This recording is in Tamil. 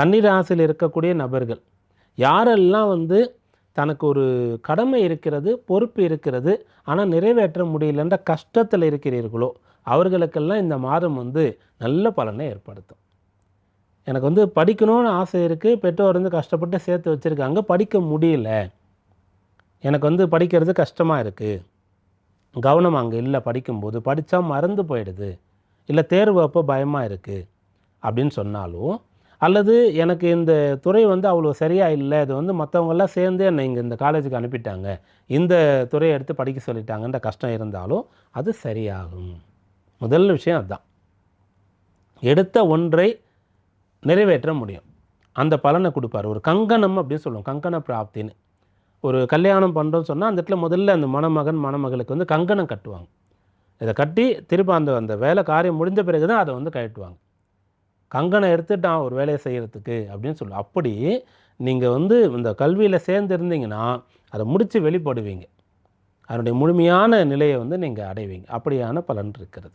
கன்னிராசியில் இருக்கக்கூடிய நபர்கள். யாரெல்லாம் வந்து தனக்கு ஒரு கடமை இருக்கிறது பொறுப்பு இருக்கிறது ஆனால் நிறைவேற்ற முடியலன்ற கஷ்டத்தில் இருக்கிறீர்களோ அவர்களுக்கெல்லாம் இந்த மாதம் வந்து நல்ல பலனை ஏற்படுத்தும். எனக்கு வந்து படிக்கணும்னு ஆசை இருக்குது பெற்றோர் வந்து கஷ்டப்பட்டு சேர்த்து வச்சுருக்காங்க படிக்க முடியல. எனக்கு வந்து படிக்கிறது கஷ்டமாக இருக்குது கவனம் அங்கே இல்லை படிக்கும்போது படித்தா மறந்து போயிடுது. இல்லை தேர்வு அப்போ பயமாக இருக்குது அப்படின்னு சொன்னாலும் அல்லது எனக்கு இந்த துறை வந்து அவ்வளோ சரியாக இல்லை இது வந்து மற்றவங்கெல்லாம் சேர்ந்து என்னை இங்கே இந்த காலேஜுக்கு அனுப்பிட்டாங்க. இந்த துறையை எடுத்து படிக்க சொல்லிட்டாங்கன்ற கஷ்டம் இருந்தாலும் அது சரியாகும். முதல் விஷயம் அதுதான். எடுத்த ஒன்றை நிறைவேற்ற முடியும். அந்த பலனை கொடுப்பார். ஒரு கங்கணம் அப்படின்னு சொல்லுவோம். கங்கண பிராப்தின்னு. ஒரு கல்யாணம் பண்ணுறோம்னு சொன்னால் அந்த இடத்துல முதல்ல அந்த மணமகன் மணமகளுக்கு வந்து கங்கணம் கட்டுவாங்க. இதை கட்டி திரும்ப அந்த அந்த வேலை காரியம் முடிஞ்ச பிறகு தான் அதை வந்து கழட்டுவாங்க. கங்கனை எடுத்துட்டான் ஒரு வேலையை செய்கிறதுக்கு அப்படின்னு சொல்லு. அப்படி நீங்கள் வந்து இந்த கல்வியில் சேர்ந்து இருந்தீங்கன்னா அதை முடித்து வெளிப்படுவீங்க. அதனுடைய முழுமையான நிலையை வந்து நீங்கள் அடைவீங்க. அப்படியான பலன் இருக்கிறது.